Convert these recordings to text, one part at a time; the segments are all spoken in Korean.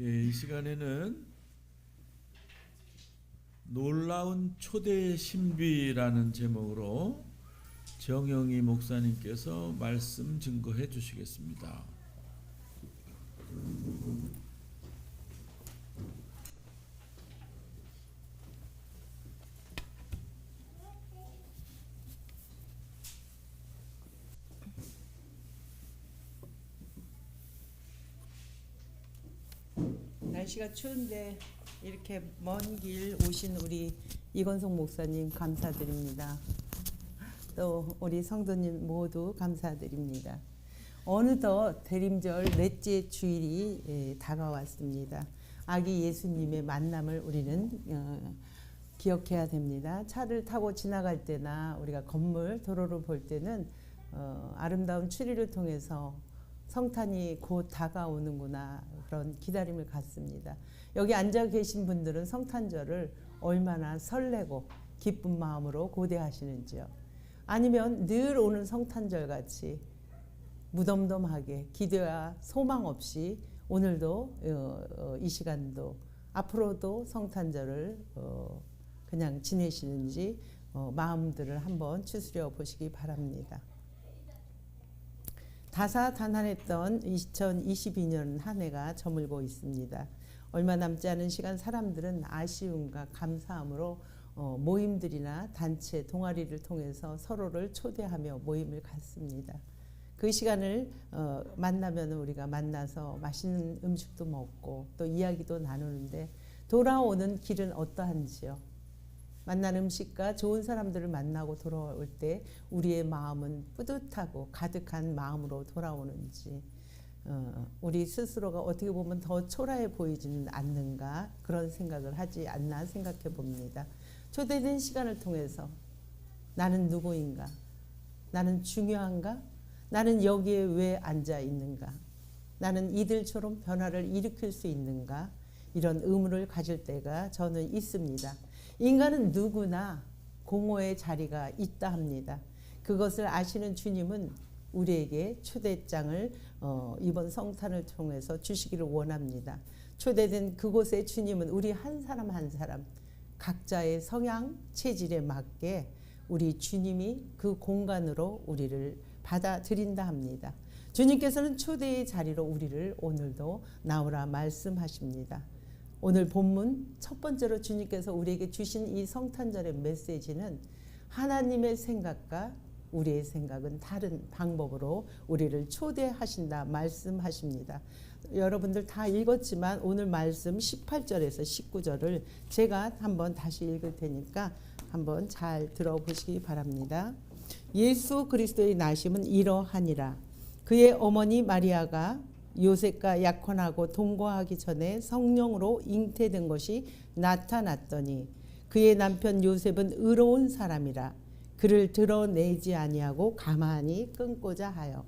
예, 이 시간에는 놀라운 초대 신비라는 제목으로 정영희 목사님께서 말씀 증거해 주시겠습니다. 날씨가 추운데 이렇게 먼 길 오신 우리 이건성 목사님 감사드립니다. 또 우리 성도님 모두 감사드립니다. 어느덧 대림절 넷째 주일이 예, 다가왔습니다. 아기 예수님의 만남을 우리는 어, 기억해야 됩니다. 차를 타고 지나갈 때나 우리가 건물 도로를 볼 때는 어, 아름다운 추리를 통해서 성탄이 곧 다가오는구나 그런 기다림을 갖습니다. 여기 앉아 계신 분들은 성탄절을 얼마나 설레고 기쁜 마음으로 고대하시는지요. 아니면 늘 오는 성탄절 같이 무덤덤하게 기대와 소망 없이 오늘도 어, 어, 이 시간도 앞으로도 성탄절을 어, 그냥 지내시는지 어, 마음들을 한번 추스려 보시기 바랍니다. 다사다난했던 2022년 한 해가 저물고 있습니다. 얼마 남지 않은 시간 사람들은 아쉬움과 감사함으로 어, 모임들이나 단체 동아리를 통해서 서로를 초대하며 모임을 갖습니다. 그 시간을 어, 만나면 우리가 만나서 맛있는 음식도 먹고 또 이야기도 나누는데 돌아오는 길은 어떠한지요? 만난 음식과 좋은 사람들을 만나고 돌아올 때 우리의 마음은 뿌듯하고 가득한 마음으로 돌아오는지 어, 우리 스스로가 어떻게 보면 더 초라해 보이지는 않는가 그런 생각을 하지 않나 생각해 봅니다. 초대된 시간을 통해서 나는 누구인가? 나는 중요한가? 나는 여기에 왜 앉아 있는가? 나는 이들처럼 변화를 일으킬 수 있는가? 이런 의문을 가질 때가 저는 있습니다. 인간은 누구나 공허의 자리가 있다 합니다. 그것을 아시는 주님은 우리에게 초대장을 어, 이번 성탄을 통해서 주시기를 원합니다. 초대된 그곳에 주님은 우리 한 사람 한 사람 각자의 성향 체질에 맞게 우리 주님이 그 공간으로 우리를 받아들인다 합니다. 주님께서는 초대의 자리로 우리를 오늘도 나오라 말씀하십니다. 오늘 본문 첫 번째로 주님께서 우리에게 주신 이 성탄절의 메시지는 하나님의 생각과 우리의 생각은 다른 방법으로 우리를 초대하신다 말씀하십니다. 여러분들 다 읽었지만 오늘 말씀 18절에서 19절을 제가 한번 다시 읽을 테니까 한번 잘 들어보시기 바랍니다. 예수 그리스도의 나심은 이러하니라. 그의 어머니 마리아가 요셉과 약혼하고 동거하기 전에 성령으로 잉태된 것이 나타났더니 그의 남편 요셉은 의로운 사람이라 그를 드러내지 아니하고 가만히 끊고자 하여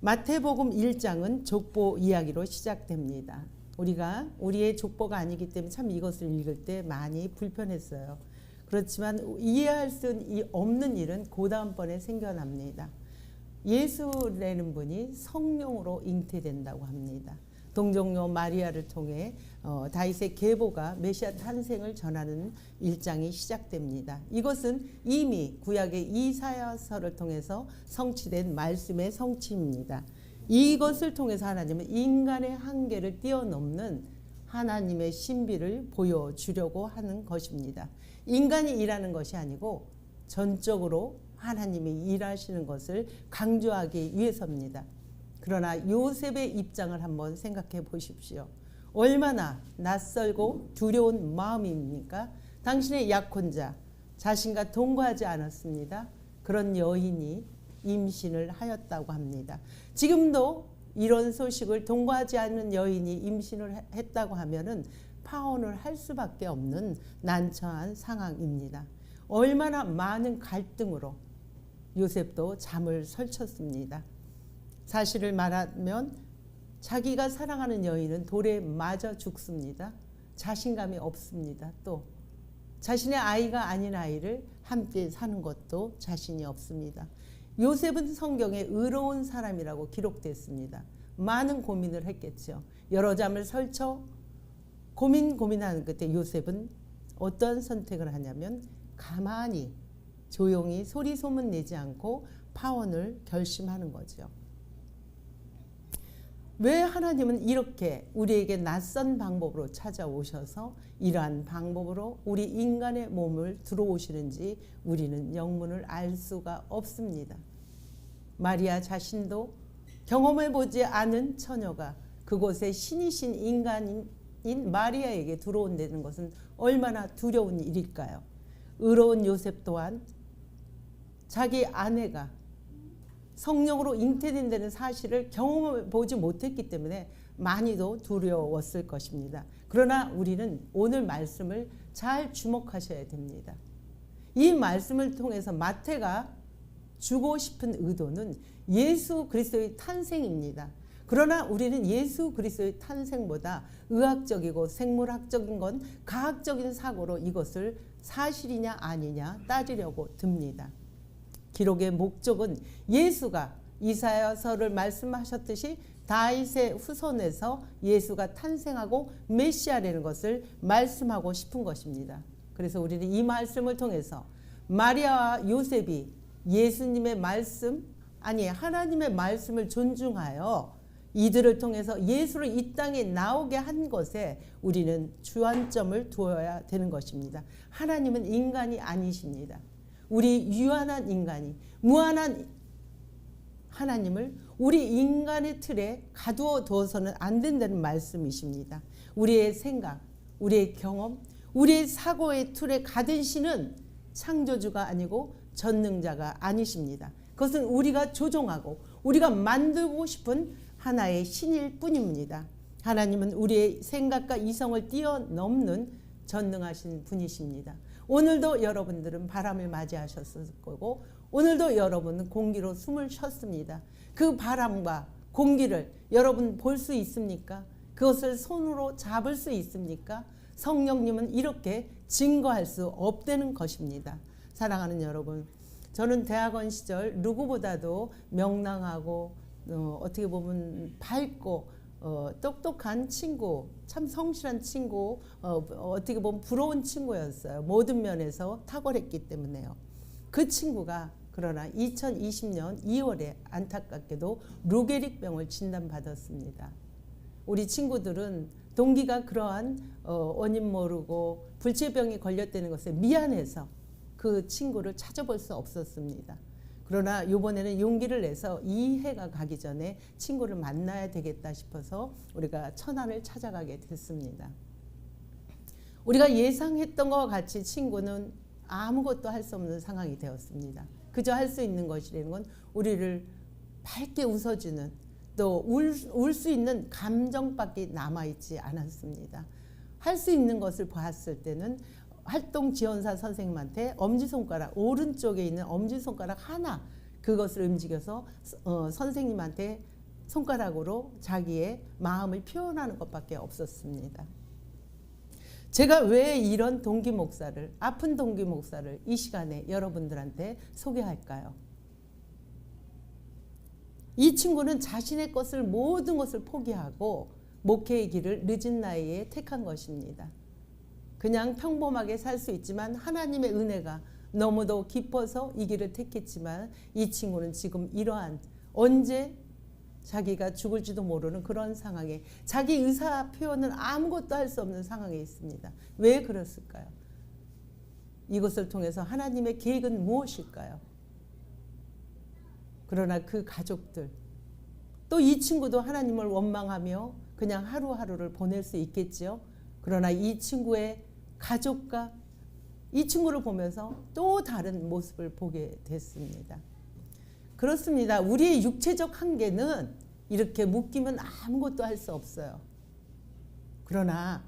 마태복음 1장은 족보 이야기로 시작됩니다. 우리가 우리의 족보가 아니기 때문에 참 이것을 읽을 때 많이 불편했어요. 그렇지만 이해할 수 없는 일은 그 다음번에 생겨납니다. 예수라는 분이 성령으로 잉태된다고 합니다. 동정녀 마리아를 통해 어, 다윗의 계보가 메시아 탄생을 전하는 일장이 시작됩니다. 이것은 이미 구약의 이사야서를 통해서 성취된 말씀의 성취입니다. 이것을 통해서 하나님은 인간의 한계를 뛰어넘는 하나님의 신비를 보여주려고 하는 것입니다. 인간이 일하는 것이 아니고 전적으로 하나님이 일하시는 것을 강조하기 위해서입니다. 그러나 요셉의 입장을 한번 생각해 보십시오. 얼마나 낯설고 두려운 마음입니까? 당신의 약혼자, 자신과 동거하지 않았습니다. 그런 여인이 임신을 하였다고 합니다. 지금도 이런 소식을 동거하지 않은 여인이 임신을 했다고 하면은 파혼을 할 수밖에 없는 난처한 상황입니다. 얼마나 많은 갈등으로 요셉도 잠을 설쳤습니다. 사실을 말하면 자기가 사랑하는 여인은 돌에 맞아 죽습니다. 자신감이 없습니다. 또 자신의 아이가 아닌 아이를 함께 사는 것도 자신이 없습니다. 요셉은 성경에 의로운 사람이라고 기록됐습니다. 많은 고민을 했겠죠. 여러 잠을 설쳐 고민 고민하는 끝에 요셉은 어떤 선택을 하냐면 가만히 조용히 소리 소문 내지 않고 파원을 결심하는 거죠. 왜 하나님은 이렇게 우리에게 낯선 방법으로 찾아오셔서 이러한 방법으로 우리 인간의 몸을 들어오시는지 우리는 영문을 알 수가 없습니다. 마리아 자신도 경험해 보지 않은 처녀가 그곳에 신이신 인간인 마리아에게 들어온다는 것은 얼마나 두려운 일일까요? 의로운 요셉 또한 자기 아내가 성령으로 잉태된다는 사실을 경험해 보지 못했기 때문에 많이도 두려웠을 것입니다. 그러나 우리는 오늘 말씀을 잘 주목하셔야 됩니다. 이 말씀을 통해서 마태가 주고 싶은 의도는 예수 그리스도의 탄생입니다. 그러나 우리는 예수 그리스도의 탄생보다 의학적이고 생물학적인 건 과학적인 사고로 이것을 사실이냐 아니냐 따지려고 듭니다. 기록의 목적은 예수가 이사야서를 말씀하셨듯이 다윗의 후손에서 예수가 탄생하고 메시아라는 것을 말씀하고 싶은 것입니다. 그래서 우리는 이 말씀을 통해서 마리아와 요셉이 예수님의 말씀 아니 하나님의 말씀을 존중하여 이들을 통해서 예수를 이 땅에 나오게 한 것에 우리는 주안점을 두어야 되는 것입니다. 하나님은 인간이 아니십니다. 우리 유한한 인간이 무한한 하나님을 우리 인간의 틀에 가두어 두어서는 안 된다는 말씀이십니다. 우리의 생각, 우리의 경험, 우리의 사고의 틀에 가든 신은 창조주가 아니고 전능자가 아니십니다. 그것은 우리가 조종하고 우리가 만들고 싶은 하나의 신일 뿐입니다. 하나님은 우리의 생각과 이성을 뛰어넘는 전능하신 분이십니다. 오늘도 여러분들은 바람을 맞이하셨을 거고 오늘도 여러분은 공기로 숨을 쉬었습니다. 그 바람과 공기를 여러분 볼 수 있습니까? 그것을 손으로 잡을 수 있습니까? 성령님은 이렇게 증거할 수 없다는 것입니다. 사랑하는 여러분, 저는 대학원 시절 누구보다도 명랑하고 어, 어떻게 보면 밝고 어, 똑똑한 친구, 참 성실한 친구, 어, 어떻게 보면 부러운 친구였어요. 모든 면에서 탁월했기 때문에요. 그 친구가 그러나 2020년 2월에 안타깝게도 루게릭병을 진단받았습니다. 우리 친구들은 동기가 그러한 어, 원인 모르고 불치병에 걸렸다는 것에 미안해서 그 친구를 찾아볼 수 없었습니다. 그러나 이번에는 용기를 내서 이 해가 가기 전에 친구를 만나야 되겠다 싶어서 우리가 천안을 찾아가게 됐습니다. 우리가 예상했던 것과 같이 친구는 아무것도 할 수 없는 상황이 되었습니다. 그저 할 수 있는 것이라는 건 우리를 밝게 웃어주는 또 울 수 있는 감정밖에 남아있지 않았습니다. 할 수 있는 것을 봤을 때는 활동 지원사 선생님한테 엄지손가락 오른쪽에 있는 엄지손가락 하나 그것을 움직여서 어, 선생님한테 손가락으로 자기의 마음을 표현하는 것밖에 없었습니다. 제가 왜 이런 동기 목사를 아픈 동기 목사를 이 시간에 여러분들한테 소개할까요? 이 친구는 자신의 것을 모든 것을 포기하고 목회의 길을 늦은 나이에 택한 것입니다. 그냥 평범하게 살 수 있지만 하나님의 은혜가 너무도 깊어서 이 길을 택했지만 이 친구는 지금 이러한 언제 자기가 죽을지도 모르는 그런 상황에 자기 의사 표현은 아무것도 할 수 없는 상황에 있습니다. 왜 그랬을까요? 이것을 통해서 하나님의 계획은 무엇일까요? 그러나 그 가족들 또 이 친구도 하나님을 원망하며 그냥 하루하루를 보낼 수 있겠지요. 그러나 이 친구의 가족과 이 친구를 보면서 또 다른 모습을 보게 됐습니다. 그렇습니다. 우리의 육체적 한계는 이렇게 묶이면 아무것도 할 수 없어요. 그러나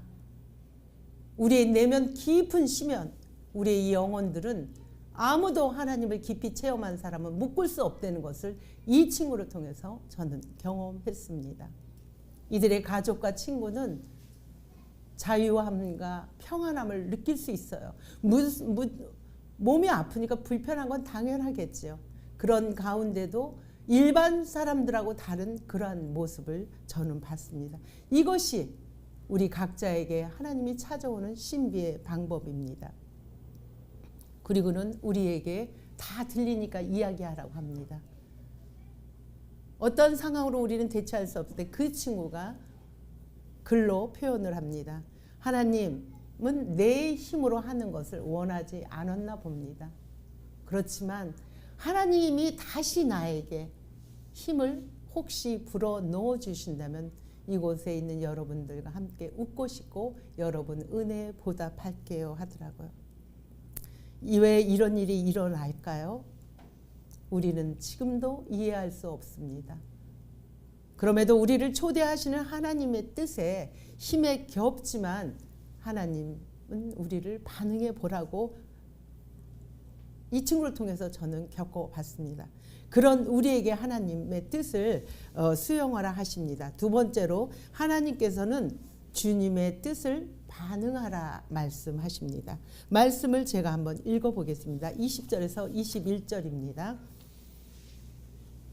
우리의 내면 깊은 심연, 우리의 이 영혼들은 아무도 하나님을 깊이 체험한 사람은 묶을 수 없다는 것을 이 친구를 통해서 저는 경험했습니다. 이들의 가족과 친구는 자유함과 평안함을 느낄 수 있어요. 무, 무, 몸이 아프니까 불편한 건 당연하겠죠. 그런 가운데도 일반 사람들하고 다른 그러한 모습을 저는 봤습니다. 이것이 우리 각자에게 하나님이 찾아오는 신비의 방법입니다. 그리고는 우리에게 다 들리니까 이야기하라고 합니다. 어떤 상황으로 우리는 대처할 수 없을 때 그 친구가 글로 표현을 합니다. 하나님은 내 힘으로 하는 것을 원하지 않았나 봅니다. 그렇지만 하나님이 다시 나에게 힘을 혹시 불어 넣어 주신다면 이곳에 있는 여러분들과 함께 웃고 싶고 여러분 은혜에 보답할게요 하더라고요. 왜 이런 일이 일어날까요? 우리는 지금도 이해할 수 없습니다. 그럼에도 우리를 초대하시는 하나님의 뜻에 힘에 겹지만 하나님은 우리를 반응해 보라고 이 친구를 통해서 저는 겪어봤습니다. 그런 우리에게 하나님의 뜻을 어, 수용하라 하십니다. 두 번째로 하나님께서는 주님의 뜻을 반응하라 말씀하십니다. 말씀을 제가 한번 읽어보겠습니다. 20절에서 21절입니다.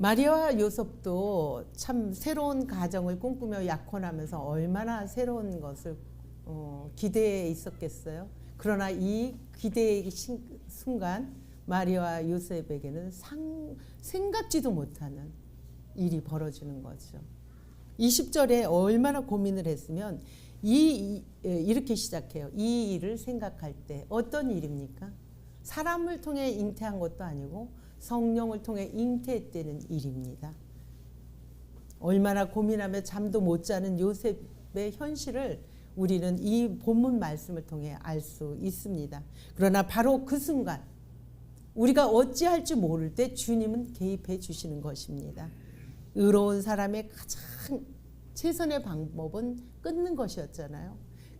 마리아와 요셉도 참 새로운 가정을 꿈꾸며 약혼하면서 얼마나 새로운 것을 어, 기대해 있었겠어요. 그러나 이 기대의 신- 순간 마리아와 요셉에게는 상, 생각지도 못하는 일이 벌어지는 거죠. 20절에 얼마나 고민을 했으면 이, 이 예, 이렇게 시작해요. 이 일을 생각할 때 어떤 일입니까? 사람을 통해 잉태한 것도 아니고 성령을 통해 잉태되는 일입니다. 얼마나 고민하며 잠도 못 자는 요셉의 현실을 우리는 이 본문 말씀을 통해 알 수 있습니다. 그러나 바로 그 순간 우리가 어찌할지 모를 때 주님은 개입해 주시는 것입니다. 의로운 사람의 가장 최선의 방법은 끊는 것이었잖아요.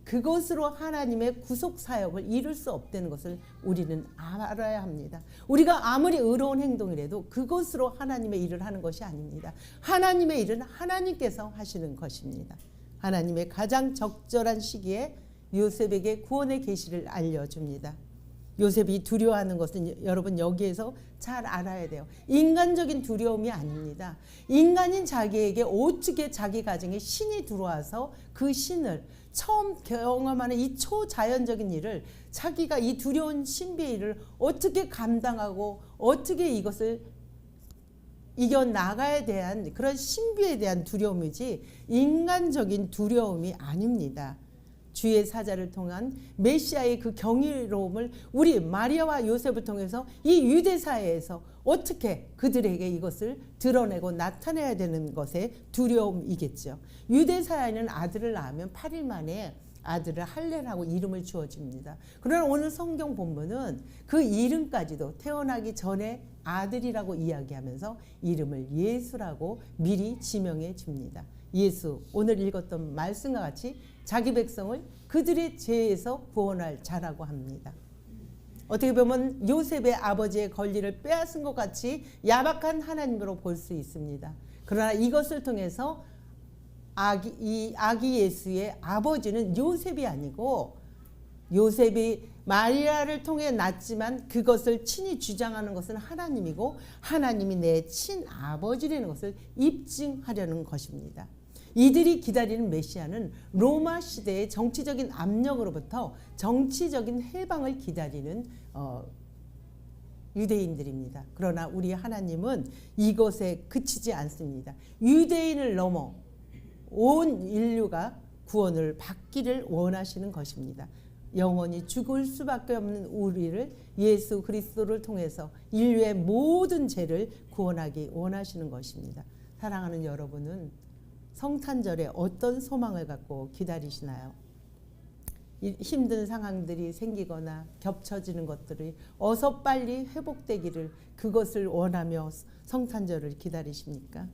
그것으로 하나님의 구속 사역을 이룰 수 없다는 것을 우리는 알아야 합니다. 우리가 아무리 의로운 행동이라도 그것으로 하나님의 일을 하는 것이 아닙니다. 하나님의 일은 하나님께서 하시는 것입니다. 하나님의 가장 적절한 시기에 요셉에게 구원의 계시를 알려줍니다. 요셉이 두려워하는 것은 여러분 여기에서 잘 알아야 돼요. 인간적인 두려움이 아닙니다. 인간인 자기에게 어떻게 자기 가정에 신이 들어와서 그 신을 처음 경험하는 이 초자연적인 일을 자기가 이 두려운 신비의 일을 어떻게 감당하고 어떻게 이것을 이겨 나가야 대한 그런 신비에 대한 두려움이지 인간적인 두려움이 아닙니다. 주의 사자를 통한 메시아의 그 경이로움을 우리 마리아와 요셉을 통해서 이 유대 사회에서 어떻게 그들에게 이것을 드러내고 나타내야 되는 것에 두려움이겠죠. 유대 사회는 아들을 낳으면 8일 만에 아들을 할례라고 이름을 주어집니다. 그러나 오늘 성경 본문은 그 이름까지도 태어나기 전에 아들이라고 이야기하면서 이름을 예수라고 미리 지명해 줍니다. 예수 오늘 읽었던 말씀과 같이 자기 백성을 그들의 죄에서 구원할 자라고 합니다. 어떻게 보면 요셉의 아버지의 권리를 빼앗은 것 같이 야박한 하나님으로 볼 수 있습니다. 그러나 이것을 통해서 아기, 이 아기 예수의 아버지는 요셉이 아니고 요셉이 마리아를 통해 낳지만 그것을 친히 주장하는 것은 하나님이고 하나님이 내 친아버지라는 것을 입증하려는 것입니다. 이들이 기다리는 메시아는 로마 시대의 정치적인 압력으로부터 정치적인 해방을 기다리는 어, 유대인들입니다. 그러나 우리 하나님은 이것에 그치지 않습니다. 유대인을 넘어 온 인류가 구원을 받기를 원하시는 것입니다. 영원히 죽을 수밖에 없는 우리를 예수 그리스도를 통해서 인류의 모든 죄를 구원하기 원하시는 것입니다. 사랑하는 여러분은 성탄절에 어떤 소망을 갖고 기다리시나요? 이 힘든 상황들이 생기거나 겹쳐지는 것들이 어서 빨리 회복되기를 그것을 원하며 성탄절을 기다리십니까?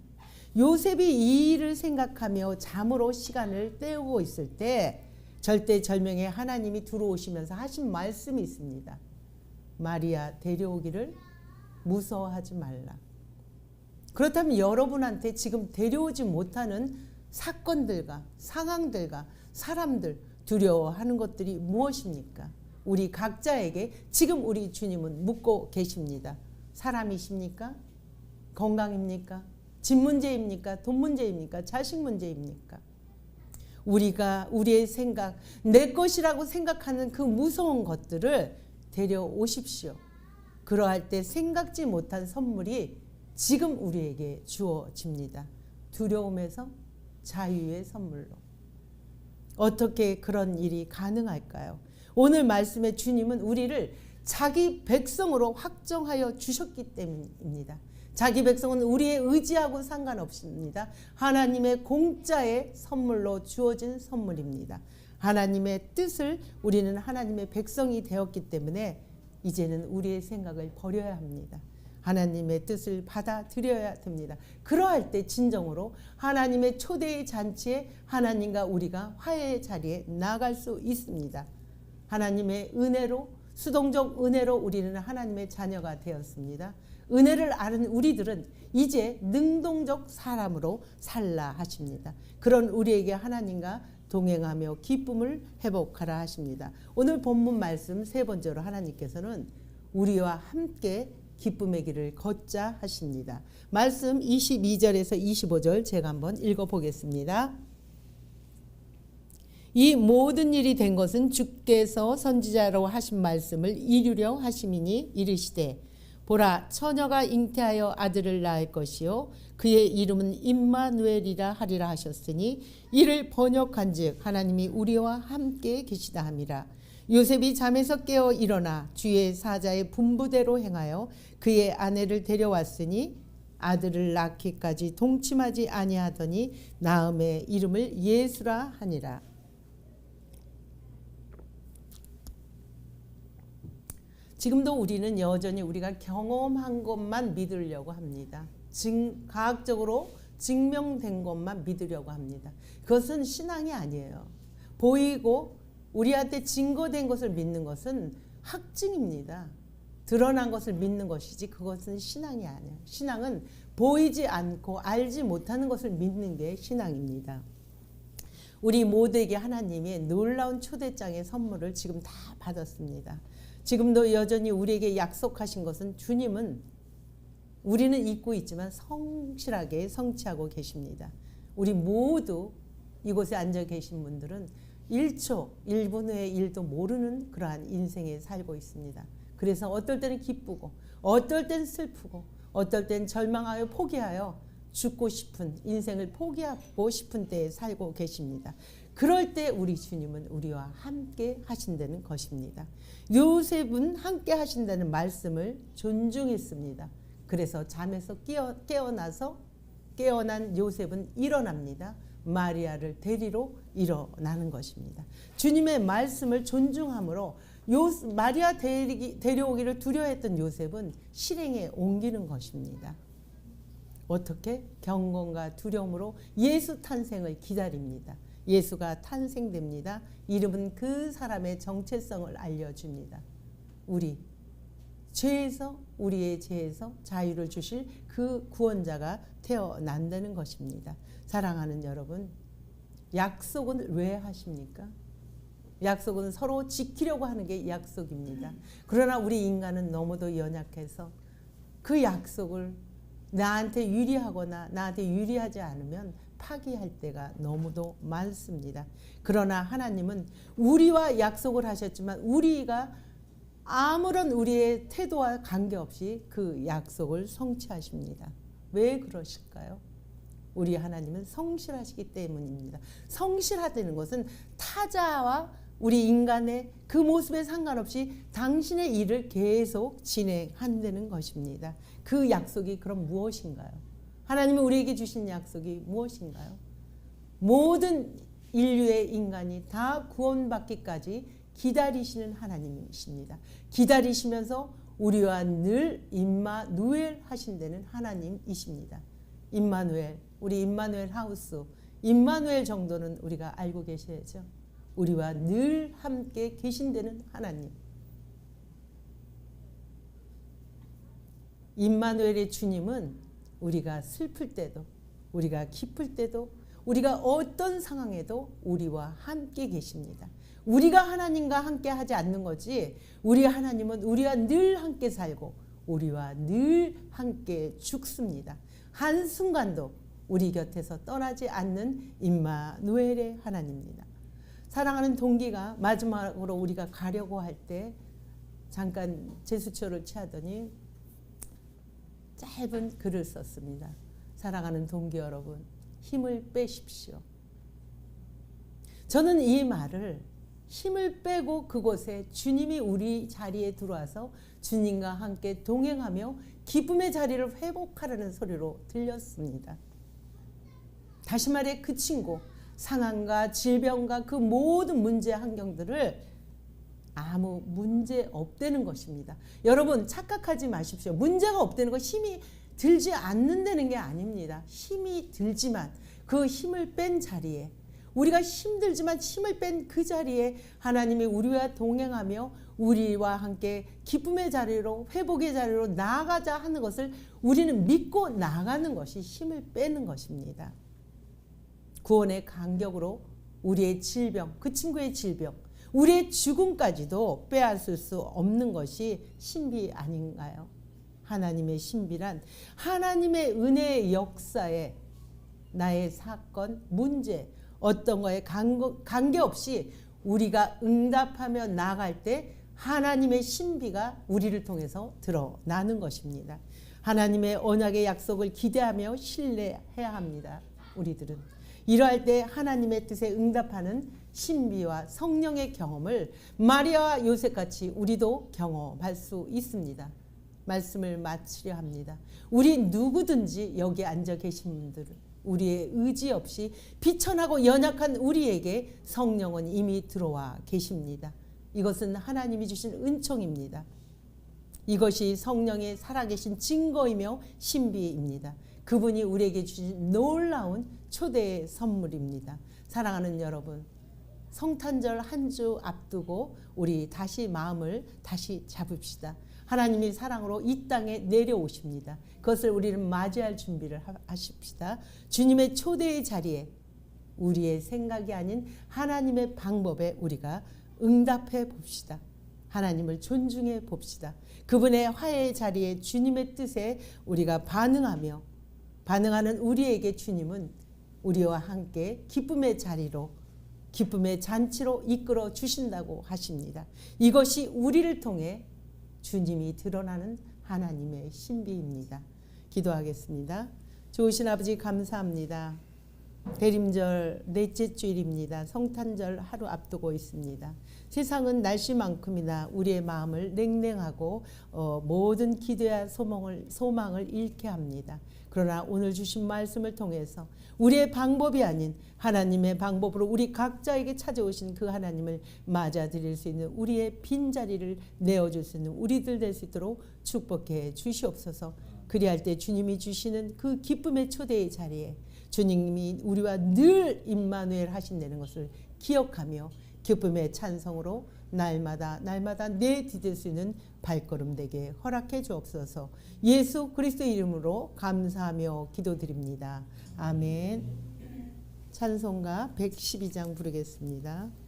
요셉이 이 일을 생각하며 잠으로 시간을 때우고 있을 때 절대 절명의 하나님이 들어오시면서 하신 말씀이 있습니다. 마리아 데려오기를 무서워하지 말라. 그렇다면 여러분한테 지금 데려오지 못하는 사건들과 상황들과 사람들 두려워하는 것들이 무엇입니까? 우리 각자에게 지금 우리 주님은 묻고 계십니다. 사람이십니까? 건강입니까? 집 문제입니까? 돈 문제입니까? 자식 문제입니까? 우리가 우리의 생각, 내 것이라고 생각하는 그 무서운 것들을 데려오십시오. 그러할 때 생각지 못한 선물이 지금 우리에게 주어집니다. 두려움에서 자유의 선물로. 어떻게 그런 일이 가능할까요? 오늘 말씀의 주님은 우리를 자기 백성으로 확정하여 주셨기 때문입니다. 자기 백성은 우리의 의지하고 상관없습니다. 하나님의 공짜의 선물로 주어진 선물입니다. 하나님의 뜻을 우리는 하나님의 백성이 되었기 때문에 이제는 우리의 생각을 버려야 합니다. 하나님의 뜻을 받아들여야 됩니다. 그러할 때 진정으로 하나님의 초대의 잔치에 하나님과 우리가 화해의 자리에 나갈 수 있습니다. 하나님의 은혜로 수동적 은혜로 우리는 하나님의 자녀가 되었습니다. 은혜를 아는 우리들은 이제 능동적 사람으로 살라 하십니다. 그런 우리에게 하나님과 동행하며 기쁨을 회복하라 하십니다. 오늘 본문 말씀 세 번째로 하나님께서는 우리와 함께 기쁨의 길을 걷자 하십니다. 말씀 22절에서 25절 제가 한번 읽어 보겠습니다. 이 모든 일이 된 것은 주께서 선지자로 하신 말씀을 이루려 하심이니 이르시되 보라 처녀가 잉태하여 아들을 낳을 것이요 그의 이름은 임마누엘이라 하리라 하셨으니 이를 번역한즉 하나님이 우리와 함께 계시다 함이라 요셉이 잠에서 깨어 일어나 주의 사자의 분부대로 행하여 그의 아내를 데려왔으니 아들을 낳기까지 동침하지 아니하더니 나음의 이름을 예수라 하니라 지금도 우리는 여전히 우리가 경험한 것만 믿으려고 합니다. 증, 과학적으로 증명된 것만 믿으려고 합니다. 그것은 신앙이 아니에요. 보이고 우리한테 증거된 것을 믿는 것은 확증입니다. 드러난 것을 믿는 것이지 그것은 신앙이 아니에요. 신앙은 보이지 않고 알지 못하는 것을 믿는 게 신앙입니다. 우리 모두에게 하나님의 놀라운 초대장의 선물을 지금 다 받았습니다. 지금도 여전히 우리에게 약속하신 것은 주님은 우리는 잊고 있지만 성실하게 성취하고 계십니다. 우리 모두 이곳에 앉아 계신 분들은 1초, 1분 후의 일도 모르는 그러한 인생에 살고 있습니다. 그래서 어떨 때는 기쁘고, 어떨 때는 슬프고, 어떨 때는 절망하여 포기하여 죽고 싶은 인생을 포기하고 싶은 때에 살고 계십니다. 그럴 때 우리 주님은 우리와 함께 하신다는 것입니다. 요셉은 함께 하신다는 말씀을 존중했습니다. 그래서 잠에서 깨어, 깨어나서 깨어난 요셉은 일어납니다. 마리아를 데리러 일어나는 것입니다. 주님의 말씀을 존중함으로 요, 마리아 데리기, 데려오기를 두려워했던 요셉은 실행에 옮기는 것입니다. 어떻게? 경건과 두려움으로 예수 탄생을 기다립니다. 예수가 탄생됩니다. 이름은 그 사람의 정체성을 알려줍니다. 우리 죄에서 우리의 죄에서 자유를 주실 그 구원자가 태어난다는 것입니다. 사랑하는 여러분, 약속은 왜 하십니까? 약속은 서로 지키려고 하는 게 약속입니다. 그러나 우리 인간은 너무도 연약해서 그 약속을 나한테 유리하거나 나한테 유리하지 않으면 파기할 때가 너무도 많습니다. 그러나 하나님은 우리와 약속을 하셨지만 우리가 아무런 우리의 태도와 관계없이 그 약속을 성취하십니다. 왜 그러실까요? 우리 하나님은 성실하시기 때문입니다. 성실하다는 것은 타자와 우리 인간의 그 모습에 상관없이 당신의 일을 계속 진행한다는 것입니다. 그 약속이 그럼 무엇인가요? 하나님은 우리에게 주신 약속이 무엇인가요? 모든 인류의 인간이 다 구원받기까지 기다리시는 하나님이십니다. 기다리시면서 우리와 늘 임마 누엘 하신다는 하나님이십니다. 임마누엘, 우리 임마누엘 하우스, 임마누엘 정도는 우리가 알고 계셔야죠. 우리와 늘 함께 계신다는 하나님. 임마누엘의 주님은 우리가 슬플 때도, 우리가 기쁠 때도, 우리가 어떤 상황에도 우리와 함께 계십니다. 우리가 하나님과 함께 하지 않는 거지, 우리 하나님은 우리와 늘 함께 살고, 우리와 늘 함께 죽습니다. 한순간도 우리 곁에서 떠나지 않는 임마누엘의 하나님입니다. 사랑하는 동기가 마지막으로 우리가 가려고 할 때 잠깐 제수처를 취하더니 짧은 글을 썼습니다. 사랑하는 동기 여러분, 힘을 빼십시오. 저는 이 말을 힘을 빼고 그곳에 주님이 우리 자리에 들어와서 주님과 함께 동행하며 기쁨의 자리를 회복하라는 소리로 들렸습니다. 다시 말해 그 친구, 상황과 질병과 그 모든 문제 환경들을 아무 문제 없다는 것입니다. 여러분 착각하지 마십시오. 문제가 없다는 거 힘이 들지 않는다는 게 아닙니다. 힘이 들지만 그 힘을 뺀 자리에 우리가 힘들지만 힘을 뺀 그 자리에 하나님이 우리와 동행하며 우리와 함께 기쁨의 자리로 회복의 자리로 나아가자 하는 것을 우리는 믿고 나가는 것이 힘을 빼는 것입니다. 구원의 간격으로 우리의 질병, 그 친구의 질병, 우리의 죽음까지도 빼앗을 수 없는 것이 신비 아닌가요? 하나님의 신비란 하나님의 은혜의 역사에 나의 사건, 문제, 어떤 거에 관계없이 우리가 응답하며 나아갈 때 하나님의 신비가 우리를 통해서 드러나는 것입니다. 하나님의 언약의 약속을 기대하며 신뢰해야 합니다. 우리들은 이러할 때 하나님의 뜻에 응답하는 신비와 성령의 경험을 마리아와 요셉같이 우리도 경험할 수 있습니다. 말씀을 마치려 합니다. 우리 누구든지 여기 앉아 계신 분들은 우리의 의지 없이 비천하고 연약한 우리에게 성령은 이미 들어와 계십니다. 이것은 하나님이 주신 은총입니다. 이것이 성령의 살아계신 증거이며 신비입니다. 그분이 우리에게 주신 놀라운 초대의 선물입니다. 사랑하는 여러분, 성탄절 한 주 앞두고 우리 다시 마음을 다시 잡읍시다. 하나님이 사랑으로 이 땅에 내려오십니다. 그것을 우리는 맞이할 준비를 하십시다. 주님의 초대의 자리에 우리의 생각이 아닌 하나님의 방법에 우리가 응답해 봅시다. 하나님을 존중해 봅시다. 그분의 화해의 자리에 주님의 뜻에 우리가 반응하며 반응하는 우리에게 주님은 우리와 함께 기쁨의 자리로 기쁨의 잔치로 이끌어 주신다고 하십니다. 이것이 우리를 통해 주님이 드러나는 하나님의 신비입니다. 기도하겠습니다. 좋으신 아버지 감사합니다. 대림절 넷째 주일입니다. 성탄절 하루 앞두고 있습니다. 세상은 날씨만큼이나 우리의 마음을 냉랭하고 어, 모든 기대와 소망을, 소망을 잃게 합니다. 그러나 오늘 주신 말씀을 통해서 우리의 방법이 아닌 하나님의 방법으로 우리 각자에게 찾아오신 그 하나님을 맞아들일 수 있는 우리의 빈자리를 내어줄 수 있는 우리들 될 수 있도록 축복해 주시옵소서 그리할 때 주님이 주시는 그 기쁨의 초대의 자리에 주님이 우리와 늘 임마누엘 하신다는 것을 기억하며 기쁨의 찬성으로 날마다 날마다 내 디딜 수 있는 발걸음 되게 허락해 주옵소서. 예수 그리스도 이름으로 감사하며 기도드립니다. 아멘. 찬송가 112장 부르겠습니다.